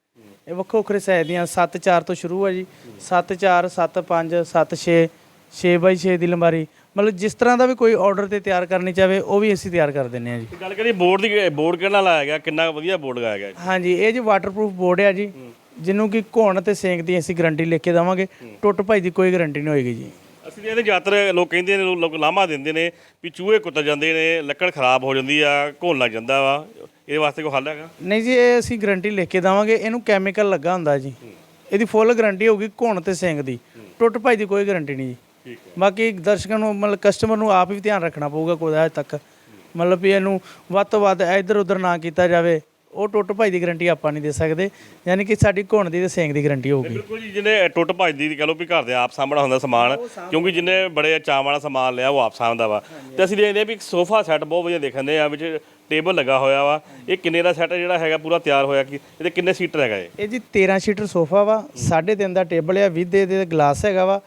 Speaker 2: ਇਹ ਵੱਖੋ ਵੱਖਰੇ ਸਾਈਜ਼ ਦੀਆਂ 7-4 ਤੋਂ ਸ਼ੁਰੂ ਹੈ ਜੀ। 7-4 7-5 7-6 6x6 ਦੀ ਅਲਮਾਰੀ ਮਤਲਬ ਜਿਸ ਤਰ੍ਹਾਂ ਦਾ ਵੀ ਕੋਈ ਆਰਡਰ ਤੇ ਤਿਆਰ ਕਰਨੀ ਚਾਹੇ ਉਹ ਵੀ ਅਸੀਂ ਤਿਆਰ ਕਰ ਦਿੰਨੇ ਆ ਜੀ।
Speaker 1: ਗੱਲ ਕਰੀਏ ਬੋਰਡ ਦੀ ਬੋਰਡ ਕਿੰਨਾ ਲਾਇਆ ਗਿਆ? ਕਿੰਨਾ ਵਧੀਆ ਬੋਰਡ ਲਗਾਇਆ ਗਿਆ
Speaker 2: ਹਾਂਜੀ ਇਹ ਜੀ ਵਾਟਰਪ੍ਰੂਫ ਬੋਰਡ ਹੈ ਜੀ ਜਿਹਨੂੰ ਕਿ ਘੋਣ ਤੇ ਸੇਂਕ ਦੀ ਅਸੀਂ ਗਾਰੰਟੀ ਲਿਖ ਕੇ ਦੇਵਾਂਗੇ। ਟੁੱਟ ਭਾਈ ਦੀ ਕੋਈ ਗਾਰੰਟੀ ਨਹੀਂ ਹੋਏਗੀ ਜੀ।
Speaker 1: ਅਸੀਂ ਇਹਦੇ ਜ਼ਿਆਦਾਤਰ ਲੋਕ ਕਹਿੰਦੇ ਨੇ ਲੋਕ ਲਾਮਾ ਦਿੰਦੇ ਨੇ ਵੀ ਚੂਹੇ ਕੁੱਟ ਜਾਂਦੇ ਨੇ ਲੱਕੜ ਖਰਾਬ ਹੋ ਜਾਂਦੀ ਆ ਘੋਲ ਲੱਗ ਜਾਂਦਾ ਵਾ। ਇਹਦੇ ਵਾਸਤੇ ਕੋਈ ਹੱਲ ਹੈਗਾ?
Speaker 2: ਨਹੀਂ ਜੀ ਇਹ ਅਸੀਂ ਗਾਰੰਟੀ ਲਿਖ ਕੇ ਦੇਵਾਂਗੇ। ਇਹਨੂੰ ਕੈਮੀਕਲ ਲੱਗਾ ਹੁੰਦਾ ਜੀ। ਇਹਦੀ ਫੁੱਲ ਗਾਰੰਟੀ ਹੋਊਗੀ ਘੁਣ ਤੇ ਸਿੰਗ ਦੀ। ਟੁੱਟ ਭਾਈ ਦੀ ਕੋਈ ਗਾਰੰਟੀ ਨਹੀਂ ਜੀ। ਬਾਕੀ ਦਰਸ਼ਕਾਂ ਨੂੰ ਮਤਲਬ ਕਸਟਮਰ ਨੂੰ ਆਪ ਵੀ ਧਿਆਨ ਰੱਖਣਾ ਪਊਗਾ ਕੋਈ ਹੱਦ ਤੱਕ। ਮਤਲਬ ਵੀ ਇਹਨੂੰ ਵੱਧ ਤੋਂ ਵੱਧ ਇੱਧਰ ਉੱਧਰ ਨਾ ਕੀਤਾ ਜਾਵੇ। ਉਹ ਟੁੱਟ ਭਾਈ ਦੀ ਗਾਰੰਟੀ ਆਪਾਂ ਨਹੀਂ ਦੇ ਸਕਦੇ। ਯਾਨੀ ਕਿ ਸਾਡੀ ਘੁਣ ਦੀ ਤੇ ਸਿੰਗ ਦੀ ਗਾਰੰਟੀ ਹੋਊਗੀ।
Speaker 1: ਬਿਲਕੁਲ ਜੀ ਜਿਹਨੇ ਟੁੱਟ ਭੱਜਦੀ ਦੀ ਕਹ ਲਓ ਵੀ ਘਰ ਦੇ ਆਪ ਸਾਹਮਣਾ ਹੁੰਦਾ ਸਮਾਨ ਕਿਉਂਕਿ ਜਿਹਨੇ ਬੜੇ ਚਾਅ ਵਾਲਾ ਸਮਾਨ ਲਿਆ ਉਹ ਆਪ ਸਾਂਭਦਾ ਵਾ। ਤੇ ਅਸੀਂ ਦੇਖਦੇ ਹਾਂ ਵੀ ਇੱਕ ਸੋਫਾ ਸੈੱਟ ਬਹੁਤ ਵਧੀਆ ਦੇਖਦੇ ਆ ਵਿੱਚ ਟੇਬਲ ਲੱਗਾ ਹੋਇਆ ਵਾ। ਇਹ ਕਿੰਨੇ ਦਾ ਸੈੱਟ ਜਿਹੜਾ ਹੈਗਾ ਪੂਰਾ ਤਿਆਰ ਹੋਇਆ ਕਿ ਇਹਦੇ ਕਿੰਨੇ ਸੀਟਰ ਹੈਗਾ ਇਹ?
Speaker 2: ਇਹ ਜੀ 13 ਸੀਟਰ ਸੋਫਾ ਵਾ 3.5 ਦਾ ਟੇਬਲ ਆ ਵਿਦ ਇਹਦੇ ਗਲਾਸ ਹੈਗਾ ਵਾ।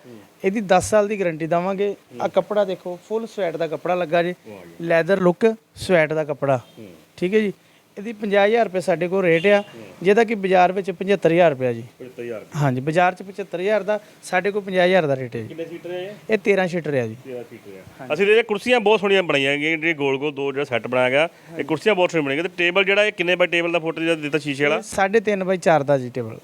Speaker 2: ਇਹਦੀ 10 ਸਾਲ ਦੀ ਗਾਰੰਟੀ ਦਵਾਂਗੇ। ਆ ਕੱਪੜਾ ਦੇਖੋ ਫੁੱਲ ਸਵੈਟ ਦਾ ਕੱਪੜਾ ਲੱਗਾ ਜੀ। ਲੈਦਰ ਲੁੱਕ ਸਵੈਟ ਦਾ ਕੱਪੜਾ। ਠੀਕ ਹੈ ਜੀ? ਇਹਦੀ 50000 ਰੁਪਏ ਸਾਡੇ ਕੋਲ ਰੇਟ ਆ। ਜਿਹਦਾ ਕਿ ਬਾਜ਼ਾਰ ਵਿੱਚ 75000 ਰੁਪਏ ਜੀ।
Speaker 1: 75000
Speaker 2: ਹਾਂਜੀ ਬਾਜ਼ਾਰ 'ਚ 75000 ਦਾ ਸਾਡੇ ਕੋਲ 50000 ਦਾ ਰੇਟ ਹੈ ਜੀ।
Speaker 1: ਕਿੰਨੇ ਸੀਟਰ ਹੈ
Speaker 2: ਇਹ? 13 ਸੀਟਰ ਆ ਜੀ।
Speaker 1: 13 ਸੀਟਰ ਹੈ ਅਸੀਂ ਦੇਖਦੇ ਕੁਰਸੀਆਂ ਬਹੁਤ ਸੋਹਣੀਆਂ ਬਣਾਈਆਂ ਗਈਆਂ ਜਿਹੜੇ ਗੋਲ ਗੋਲ ਦੋ ਜਿਹੜਾ ਸੈੱਟ ਬਣਾਇਆ ਗਿਆ ਇਹ ਕੁਰਸੀਆਂ ਬਹੁਤ ਸੋਹਣੀਆਂ ਬਣਾਈਆਂ ਤੇ ਟੇਬਲ ਜਿਹੜਾ ਇਹ ਕਿੰਨੇ ਬਾਈ ਟੇਬਲ ਦਾ ਫੁੱਟ ਜਿਹੜਾ ਦਿੱਤਾ ਸ਼ੀਸ਼ੇ ਵਾਲਾ?
Speaker 2: 3.5 ਬਾਈ 4 ਦਾ ਜੀ ਟੇਬਲ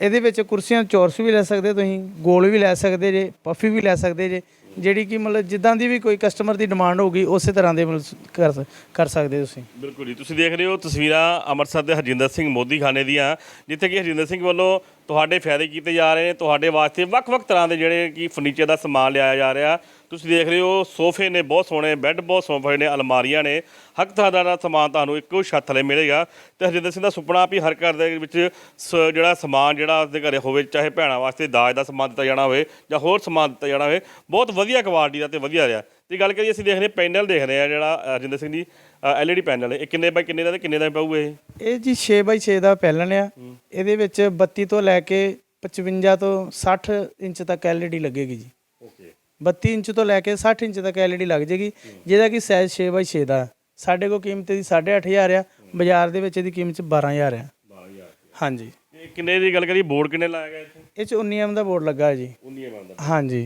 Speaker 2: ਇਹਦੇ ਵਿੱਚ ਕੁਰਸੀਆਂ ਚੌਰਸ ਵੀ ਲੈ ਸਕਦੇ ਤੁਸੀਂ ਗੋਲ ਵੀ ਲੈ ਸਕਦੇ ਜੇ ਪਫੀ ਵੀ ਲੈ ਸਕਦੇ ਜੇ। ਜਿਹੜੀ ਕਿ ਮਤਲਬ ਜਿੱਦਾਂ ਦੀ ਵੀ ਕੋਈ ਕਸਟਮਰ ਦੀ ਡਿਮਾਂਡ ਹੋਊਗੀ, ਉਸੇ ਤਰ੍ਹਾਂ ਦੇ ਮਤਲਬ ਕਰ ਸ- ਕਰ ਸਕਦੇ ਤੁਸੀਂ।
Speaker 1: ਬਿਲਕੁਲ ਜੀ। ਤੁਸੀਂ ਦੇਖ ਰਹੇ ਹੋ ਤਸਵੀਰਾਂ ਅੰਮ੍ਰਿਤਸਰ ਦੇ ਹਰਜਿੰਦਰ ਸਿੰਘ ਮੋਦੀ ਖਾਨੇ ਦੀਆਂ, ਜਿੱਥੇ ਕਿ ਹਰਜਿੰਦਰ ਸਿੰਘ ਵੱਲੋਂ ਤੁਹਾਡੇ ਫਾਇਦੇ ਕੀਤੇ ਜਾ ਰਹੇ ਨੇ, ਤੁਹਾਡੇ ਵਾਸਤੇ ਵੱਖ-ਵੱਖ ਤਰ੍ਹਾਂ ਦੇ ਜਿਹੜੇ ਕਿ ਫਰਨੀਚਰ ਦਾ ਸਮਾਨ ਲਿਆਇਆ ਜਾ ਰਿਹਾ। ਤੁਸੀਂ ਦੇਖ ਰਹੇ ਹੋ, ਸੋਫੇ ਨੇ ਬਹੁਤ ਸੋਹਣੇ ਬੈੱਡ ਬਹੁਤ ਸੋਹਣੇ ਨੇ, ਅਲਮਾਰੀਆਂ ਨੇ। ਹਰ ਤਰ੍ਹਾਂ ਦਾ ਸਮਾਨ ਤੁਹਾਨੂੰ ਇੱਕੋ ਛੱਤ ਥੱਲੇ ਮਿਲੇਗਾ। ਤੇ ਹਰਜਿੰਦਰ ਸਿੰਘ ਦਾ ਸੁਪਨਾ ਵੀ ਹਰ ਘਰ ਦੇ ਵਿੱਚ ਸ- ਜਿਹੜਾ ਸਮਾਨ ਜਿਹੜਾ ਉਸਦੇ ਘਰੇ ਹੋਵੇ, ਚਾਹੇ ਭੈਣਾਂ ਵਾਸਤੇ ਦਾਜ ਦਾ ਸਮਾਨ ਦਿੱਤਾ ਜਾਣਾ ਹੋਵੇ ਜਾਂ ਹੋਰ ਸਮਾਨ ਦਿੱਤਾ ਜਾਣਾ ਹੋਵੇ, ਬਹੁਤ ਵਧੀਆ ਕੁਆਲਿਟੀ ਦਾ ਤੇ ਵਧੀਆ ਰਿਹਾ। ਤੇ ਗੱਲ ਕਰੀਏ ਅਸੀਂ ਦੇਖ ਰਹੇ ਪੈਨਲ ਦੇਖ ਰਹੇ ਆ ਜਿਹੜਾ ਅ, ਹਰਜਿੰਦਰ ਸਿੰਘ ਜੀ ਐਲਈਡੀ ਪੈਨਲ। ਇਹ ਕਿੰਨੇ ਬਾਈ ਕਿੰਨੇ ਦਾ ਤੇ ਕਿੰਨੇ ਦਾ ਪਊ ਇਹ?
Speaker 2: ਇਹ ਜੀ 6 ਬਾਈ 6 ਦਾ ਪੈਲਨ ਆ। ਇਹਦੇ ਵਿੱਚ 32 ਤੋਂ ਲੈ ਕੇ 55 ਤੋਂ 60 ਇੰਚ ਤੱਕ ਐਲਈਡੀ ਲੱਗੇਗੀ ਜੀ।
Speaker 1: ਓਕੇ।
Speaker 2: 32 ਇੰਚ ਤੋਂ ਲੈ ਕੇ 60 ਇੰਚ ਤੱਕ ਐਲਈਡੀ ਲੱਗ ਜੇਗੀ। ਜਿਹਦਾ ਕਿ ਸਾਈਜ਼ 6 ਬਾਈ 6 ਦਾ। ਸਾਡੇ ਕੋਲ ਕੀਮਤ ਦੀ 8500 ਆ। ਬਾਜ਼ਾਰ ਦੇ ਵਿੱਚ ਇਹਦੀ ਕੀਮਤ 12000 ਆ।
Speaker 1: 12000
Speaker 2: ਹਾਂਜੀ।
Speaker 1: ਇਹ ਕਿੰਨੇ ਦੀ ਗੱਲ ਕਰੀ ਬੋਰਡ ਕਿੰਨੇ ਲਾਇਆ ਗਿਆ ਇੱਥੇ?
Speaker 2: ਇਹ ਚ 19 ਐਮ ਦਾ ਬੋਰਡ ਲੱਗਾ ਹੈ ਜੀ।
Speaker 1: 19 ਐਮ ਦਾ।
Speaker 2: ਹਾਂਜੀ।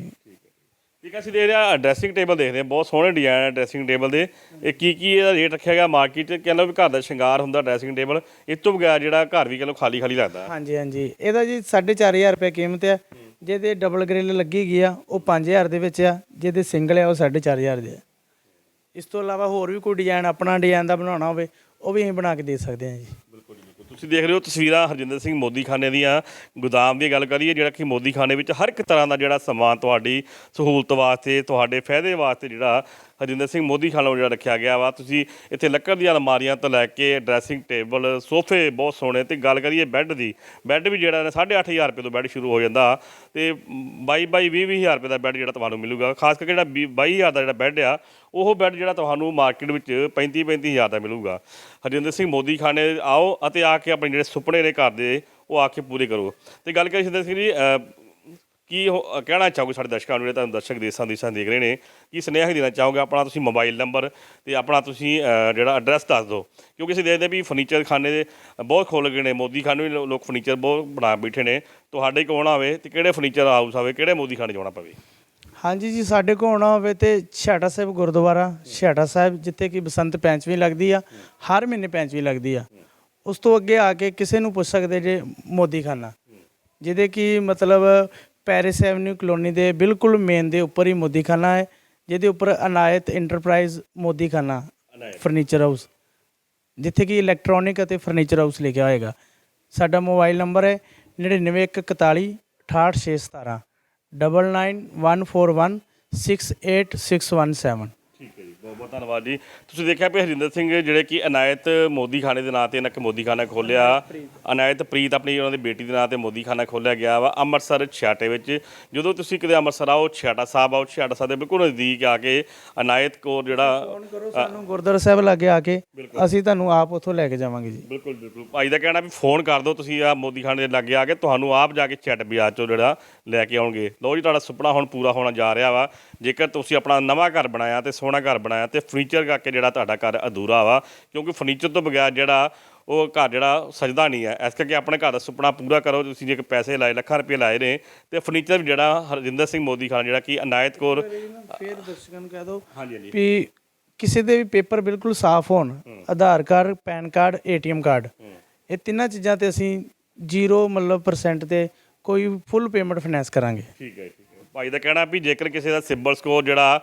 Speaker 1: ਠੀਕ ਹੈ ਅਸੀਂ ਦੇਖ ਰਿਹਾ ਡਰੈਸਿੰਗ ਟੇਬਲ ਦੇਖਦੇ ਹਾਂ, ਬਹੁਤ ਸੋਹਣੇ ਡਿਜ਼ਾਈਨ ਹੈ ਡਰੈਸਿੰਗ ਟੇਬਲ ਦੇ। ਇਹ ਕੀ ਕੀ ਇਹਦਾ ਰੇਟ ਰੱਖਿਆ ਗਿਆ ਮਾਰਕੀਟ 'ਚ? ਕਹਿੰਦਾ ਵੀ ਘਰ ਦਾ ਸ਼ਿੰਗਾਰ ਹੁੰਦਾ ਡਰੈਸਿੰਗ ਟੇਬਲ ਇਸ ਤੋਂ ਬਗੈਰ ਜਿਹੜਾ ਘਰ ਵੀ ਕਹਿੰਦਾ ਖਾਲੀ ਖਾਲੀ ਲੱਗਦਾ।
Speaker 2: ਹਾਂਜੀ ਹਾਂਜੀ। ਇਹਦਾ ਜੀ 4500 ਰੁਪਏ ਕੀਮਤ ਆ। ਜਿਹਦੇ ਡਬਲ ਗ੍ਰਿਲ ਲੱਗੀ ਗਈ ਆ, ਉਹ 5000 ਦੇ ਵਿੱਚ ਆ। ਜਿਹਦੇ ਸਿੰਗਲ ਆ, ਉਹ 4500 ਦੇ ਆ। ਇਸ ਤੋਂ ਇਲਾਵਾ ਹੋਰ ਵੀ ਕੋਈ ਡਿਜ਼ਾਈਨ ਆਪਣਾ ਡਿਜ਼ਾਈਨ ਦਾ ਬਣਾਉਣਾ ਹੋਵੇ, ਉਹ ਵੀ ਅਸੀਂ ਬਣਾ ਕੇ ਦੇ ਸਕਦੇ ਹਾਂ ਜੀ।
Speaker 1: ਤੁਸੀਂ ਦੇਖ ਰਹੇ ਹੋ ਤਸਵੀਰਾਂ ਹਰਜਿੰਦਰ ਸਿੰਘ ਮੋਦੀ ਖਾਨੇ ਦੀਆਂ। ਗੋਦਾਮ ਦੀ ਗੱਲ ਕਰੀਏ, ਜਿਹੜਾ ਕਿ ਮੋਦੀ ਖਾਨੇ ਵਿੱਚ ਹਰ ਇੱਕ ਤਰ੍ਹਾਂ ਦਾ ਜਿਹੜਾ ਸਮਾਨ ਤੁਹਾਡੀ ਸਹੂਲਤ ਵਾਸਤੇ, ਤੁਹਾਡੇ ਫਾਇਦੇ ਵਾਸਤੇ ਜਿਹੜਾ ਹਰਜਿੰਦਰ ਸਿੰਘ ਮੋਦੀ ਖਾਨਾ ਵੱਲੋਂ ਜਿਹੜਾ ਰੱਖਿਆ ਗਿਆ ਵਾ, ਤੁਸੀਂ ਇੱਥੇ ਲੱਕੜ ਦੀਆਂ ਅਲਮਾਰੀਆਂ ਤੋਂ ਲੈ ਕੇ ਡਰੈਸਿੰਗ ਟੇਬਲ, ਸੋਫੇ ਬਹੁਤ ਸੋਹਣੇ ਤੇ ਗੱਲ ਕਰੀਏ ਬੈੱਡ ਦੀ, ਬੈੱਡ ਵੀ ਜਿਹੜਾ ਨੇ 8500 ਰੁਪਏ ਤੋਂ ਬੈੱਡ ਸ਼ੁਰੂ ਹੋ ਜਾਂਦਾ ਤੇ 22 22 20 ਹਜ਼ਾਰ ਰੁਪਏ ਦਾ ਬੈੱਡ ਜਿਹੜਾ ਤੁਹਾਨੂੰ ਮਿਲੂਗਾ, ਖਾਸ ਕਰਕੇ ਜਿਹੜਾ 22000 ਦਾ ਜਿਹੜਾ ਬੈੱਡ ਆ, ਉਹ ਬੈੱਡ ਜਿਹੜਾ ਤੁਹਾਨੂੰ ਮਾਰਕੀਟ ਵਿੱਚ 35 35000 ਦਾ ਮਿਲੂਗਾ। ਹਰਜਿੰਦਰ ਸਿੰਘ ਮੋਦੀ ਖਾਨੇ ਆਓ ਅਤੇ ਆ ਕੇ ਆਪਣੇ ਜਿਹੜੇ ਸੁਪਨੇ ਨੇ ਘਰ ਦੇ, ਉਹ ਆ ਕੇ ਪੂਰੇ ਕਰੋ। ਤੇ ਗੱਲ ਕਰੀਏ ਹਰਜਿੰਦਰ ਸਿੰਘ ਜੀ ਕੀ ਉਹ ਕਹਿਣਾ ਚਾਹੋਗੇ ਸਾਡੇ ਦਰਸ਼ਕਾਂ ਨੂੰ ਜਿਹੜੇ ਤੁਹਾਨੂੰ ਦਰਸ਼ਕ ਦੇਸਾਂ ਦੇਸਾਂ ਦੇਖ ਰਹੇ ਨੇ? ਕੀ ਸੁਨੇਹਾ ਦੇਣਾ ਚਾਹੋਗੇ? ਆਪਣਾ ਤੁਸੀਂ ਮੋਬਾਈਲ ਨੰਬਰ ਤੇ ਆਪਣਾ ਤੁਸੀਂ ਅਹ, ਜਿਹੜਾ ਐਡਰੈਸ ਦੱਸ ਦਿਓ। ਕਿਉਂਕਿ ਅਸੀਂ ਦੇਖਦੇ ਵੀ ਫਰਨੀਚਰ ਖਾਨੇ ਦੇ ਬਹੁਤ ਖੋਲ ਗਏ ਨੇ ਮੋਦੀ ਖਾਨੇ ਵੀ ਲੋ- ਲੋਕ ਫਰਨੀਚਰ ਬਹੁਤ ਬਣਾ ਬੈਠੇ ਨੇ। ਤੁਹਾਡੇ ਕੋਲ ਆਉਣਾ ਹੋਵੇ ਤੇ ਕਿਹੜੇ ਫਰਨੀਚਰ ਹਾਊਸ ਆਵੇ ਕਿਹੜੇ ਮੋਦੀ ਖਾਨੇ ਜਾਣਾ ਪਵੇ?
Speaker 2: ਹਾਂਜੀ ਜੀ ਸਾਡੇ ਕੋਲ ਆਉਣਾ ਹੋਵੇ ਤੇ ਛਿਆਟਾ ਸਾਹਿਬ ਗੁਰਦੁਆਰਾ ਛਿਆਟਾ ਸਾਹਿਬ ਜਿੱਥੇ ਕਿ ਬਸੰਤ ਪੈਂਚਵੀਂ ਲੱਗਦੀ ਆ ਹਰ ਮਹੀਨੇ ਪੈਂਚਵੀਂ ਲੱਗਦੀ ਆ। ਉਸ ਤੋਂ ਅੱਗੇ ਆ ਕੇ ਕਿਸੇ ਨੂੰ ਪੁੱਛ ਸਕਦੇ ਜੇ ਮੋਦੀ ਖਾਨਾ। ਜਿਹਦੇ ਕਿ ਮਤਲਬ ਪੈਰਿਸ ਐਵਨਿਊ ਕਲੋਨੀ ਦੇ ਬਿਲਕੁਲ ਮੇਨ ਦੇ ਉੱਪਰ ਹੀ ਮੋਦੀ ਖਾਨਾ ਹੈ ਜਿਹਦੇ ਉੱਪਰ ਅਨਾਇਤ ਇੰਟਰਪ੍ਰਾਈਜ਼ ਮੋਦੀ ਖਾਨਾ ਫਰਨੀਚਰ ਹਾਊਸ ਜਿੱਥੇ ਕਿ ਇਲੈਕਟ੍ਰੋਨਿਕ ਅਤੇ ਫਰਨੀਚਰ ਹਾਊਸ ਲਿਖਿਆ ਹੋਏਗਾ। ਸਾਡਾ ਮੋਬਾਈਲ ਨੰਬਰ ਹੈ 99141 68617 9914168617
Speaker 1: ਠੀਕ ਹੈ ਜੀ ਬਹੁਤ ਬਹੁਤ ਧੰਨਵਾਦ ਜੀ। ਤੁਸੀਂ ਦੇਖਿਆ ਵੀ ਹਰਿੰਦਰ ਸਿੰਘ ਜਿਹੜੇ ਕਿ ਅਨਾਇਤ ਮੋਦੀ ਖਾਨੇ ਦੇ ਨਾਂ ਤੇ ਇਹਨਾਂ ਕਿ ਮੋਦੀ ਖਾਨਾ ਖੋਲਿਆ ਅਨਾਇਤ ਪ੍ਰੀਤ ਆਪਣੀ ਉਹਨਾਂ ਦੀ ਬੇਟੀ ਦੇ ਨਾਂ ਤੇ ਮੋਦੀ ਖਾਨਾ ਖੋਲਿਆ ਗਿਆ ਵਾ ਅੰਮ੍ਰਿਤਸਰ ਛਿਆਟੇ ਵਿੱਚ। ਜਦੋਂ ਤੁਸੀਂ ਕਿਤੇ ਅੰਮ੍ਰਿਤਸਰ ਆਓ ਛਿਆਟਾ ਸਾਹਿਬ ਆਓ ਛਿਆਟਾ ਸਾਹਿਬ ਦੇ ਬਿਲਕੁਲ ਨਜ਼ਦੀਕ ਆ ਕੇ ਅਨਾਇਤ ਕੌਰ ਜਿਹੜਾ
Speaker 2: ਫੋਨ ਕਰੋ ਸਾਨੂੰ ਗੁਰਦੁਆਰਾ ਸਾਹਿਬ ਲਾਗੇ ਆ ਕੇ। ਅਸੀਂ ਤੁਹਾਨੂੰ ਆਪ ਉੱਥੋਂ ਲੈ ਕੇ ਜਾਵਾਂਗੇ ਜੀ।
Speaker 1: ਬਿਲਕੁਲ ਬਿਲਕੁਲ। ਭਾਈ ਦਾ ਕਹਿਣਾ ਵੀ ਫੋਨ ਕਰ ਦਿਓ ਤੁਸੀਂ ਆ ਮੋਦੀ ਖਾਨੇ ਦੇ ਲਾਗੇ ਆ ਕੇ ਤੁਹਾਨੂੰ ਆਪ ਜਾ ਕੇ ਛੱਟ ਬਿਆਜ ਚੋਂ ਜਿਹੜਾ ਲੈ ਕੇ ਆਉਣਗੇ। ਲਓ ਜੀ ਤੁਹਾਡਾ ਸੁਪਨਾ ਹੁਣ ਪੂਰਾ ਹੋਣਾ ਜਾ ਰਿਹਾ ਵਾ। ਜੇਕਰ ਤੁਸੀਂ ਆਪਣਾ ਨਵਾਂ ਘਰ ਬਣਾਇਆ ਤੇ ਸੋਹਣਾ ਘਰ ਬਣਾਇਆ ਤੇ ਫਰਨੀਚਰ ਕਰਕੇ ਜਿਹੜਾ ਤੁਹਾਡਾ ਘਰ ਅਧੂਰਾ ਵਾ ਕਿਉਂਕਿ ਫਰਨੀਚਰ ਤੋਂ ਬਗੈਰ ਜਿਹੜਾ ਉਹ ਘਰ ਜਿਹੜਾ ਸਜਦਾ ਨਹੀਂ ਹੈ। ਇਸ ਕਰਕੇ ਆਪਣੇ ਘਰ ਦਾ ਸੁਪਨਾ ਪੂਰਾ ਕਰੋ। ਤੁਸੀਂ ਜੇ ਪੈਸੇ ਲਾਏ ਲੱਖਾਂ ਰੁਪਏ ਲਾਏ ਨੇ ਤੇ ਫਰਨੀਚਰ ਵੀ ਜਿਹੜਾ ਹਰਜਿੰਦਰ ਸਿੰਘ ਮੋਦੀ ਖਾਨ ਜਿਹੜਾ ਕਿ ਅਨਾਇਤ ਕੌਰ
Speaker 2: ਫੇਰ ਦਰਸ਼ਕਾਂ ਨੂੰ ਕਹਿ ਦਿਓ
Speaker 1: ਹਾਂਜੀ ਹਾਂਜੀ।
Speaker 2: ਵੀ ਕਿਸੇ ਦੇ ਵੀ ਪੇਪਰ ਬਿਲਕੁਲ ਸਾਫ਼ ਹੋਣ Aadhaar card PAN card ATM card. ਇਹ ਤਿੰਨਾਂ ਚੀਜ਼ਾਂ ਤੇ ਅਸੀਂ ਜ਼ੀਰੋ ਮਤਲਬ ਪਰਸੈਂਟ ਤੇ ਕੋਈ ਫੁੱਲ ਪੇਮੈਂਟ ਫਾਈਨੈਂਸ ਕਰਾਂਗੇ।
Speaker 1: ਠੀਕ ਹੈ ਠੀਕ ਹੈ। ਭਾਈ ਦਾ ਕਹਿਣਾ ਵੀ ਜੇਕਰ ਕਿਸੇ ਦਾ ਸਿਬਲ ਸਕੋਰ ਜਿਹੜਾ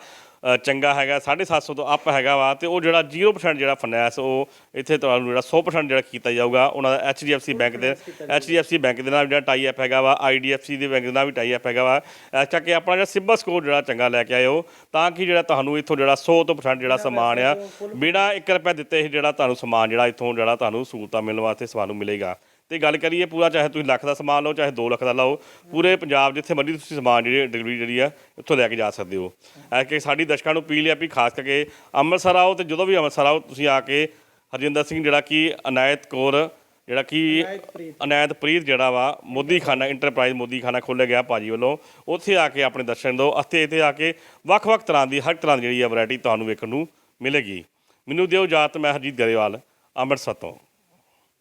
Speaker 1: ਚੰਗਾ ਹੈਗਾ 750 ਤੋਂ ਅਪ ਹੈਗਾ ਵਾ ਤੇ ਉਹ ਜਿਹੜਾ 0% ਜਿਹੜਾ ਫਾਈਨੈਂਸ ਉਹ ਇੱਥੇ ਤੁਹਾਨੂੰ ਜਿਹੜਾ 100% ਜਿਹੜਾ ਕੀਤਾ ਜਾਊਗਾ ਉਹਨਾਂ ਦਾ HDFC ਬੈਂਕ ਦੇ HDFC ਬੈਂਕ ਦੇ ਨਾਲ ਜਿਹੜਾ ਟਾਈ ਅਪ ਹੈਗਾ ਵਾ IDFC ਦੇ ਬੈਂਕ ਦੇ ਨਾਲ ਵੀ ਟਾਈ ਅਪ ਹੈਗਾ ਵਾ। ਇਸ ਕਰਕੇ ਆਪਣਾ ਜਿਹੜਾ ਸਿਬਲ ਸਕੋਰ ਜਿਹੜਾ ਚੰਗਾ ਲੈ ਕੇ ਆਇਓ ਤਾਂ ਕਿ ਜਿਹੜਾ ਤੁਹਾਨੂੰ ਇੱਥੋਂ ਜਿਹੜਾ 100 ਤੋਂ percent ਜਿਹੜਾ ਸਮਾਨ ਆ ਬਿਨਾਂ 1 ਰੁਪਏ ਦਿੱਤੇ ਹੀ ਜਿਹੜਾ ਤੁਹਾਨੂੰ ਸਮਾਨ ਜਿਹੜਾ ਇੱਥੋਂ ਜਿਹੜਾ ਤੁਹਾਨੂੰ ਸਹੂਲਤਾਂ ਮਿਲਣ ਵਾਸਤੇ ਸਾਨੂੰ ਮਿਲੇਗਾ। ਤੇ ਗੱਲ ਕਰੀਏ ਪੂਰਾ, ਚਾਹੇ ਤੁਸੀਂ ਲੱਖ ਦਾ ਸਮਾਨ ਲਓ, ਚਾਹੇ 2 ਲੱਖ ਦਾ ਲਓ, ਪੂਰੇ ਪੰਜਾਬ ਜਿੱਥੇ ਮਰਜ਼ੀ ਤੁਸੀਂ ਸਮਾਨ ਜਿਹੜੀ ਡਿਲੀਵਰੀ ਜਿਹੜੀ ਆ ਉੱਥੋਂ ਲੈ ਕੇ ਜਾ ਸਕਦੇ ਹੋ। ਐ ਕਿ ਸਾਡੀ ਦਰਸ਼ਕਾਂ ਨੂੰ ਅਪੀਲ ਹੈ ਵੀ ਖਾਸ ਕਰਕੇ ਅੰਮ੍ਰਿਤਸਰ ਆਓ ਤੇ ਜਦੋਂ ਵੀ ਅੰਮ੍ਰਿਤਸਰ ਆਓ, ਤੁਸੀਂ ਆ ਕੇ ਹਰਜਿੰਦਰ ਸਿੰਘ ਜਿਹੜਾ ਕਿ ਅਨਾਇਤ ਕੌਰ, ਜਿਹੜਾ ਕਿ ਅਨਾਇਤ ਪ੍ਰੀਤ ਜਿਹੜਾ ਵਾ ਮੋਦੀ ਖਾਨਾ ਇੰਟਰਪ੍ਰਾਈਜ਼ ਮੋਦੀ ਖਾਨਾ ਖੋਲ੍ਹਿਆ ਗਿਆ ਭਾਜੀ ਵੱਲੋਂ, ਉੱਥੇ ਆ ਕੇ ਆਪਣੇ ਦਰਸ਼ਨ ਦਿਓ। ਅਤੇ ਇੱਥੇ ਆ ਕੇ ਵੱਖ-ਵੱਖ ਤਰ੍ਹਾਂ ਦੀ, ਹਰ ਤਰ੍ਹਾਂ ਦੀ ਜਿਹੜੀ ਆ ਵੈਰਾਈਟੀ ਤੁਹਾਨੂੰ ਵੇਖਣ ਨੂੰ ਮਿਲੇਗੀ। ਮੈਨੂੰ ਦਿਓ ਇਜਾਜ਼ਤ, ਮੈਂ ਹਰਜੀਤ ਗਰੇਵਾਲ, ਅੰਮ੍ਰਿਤਸਰ ਤੋਂ।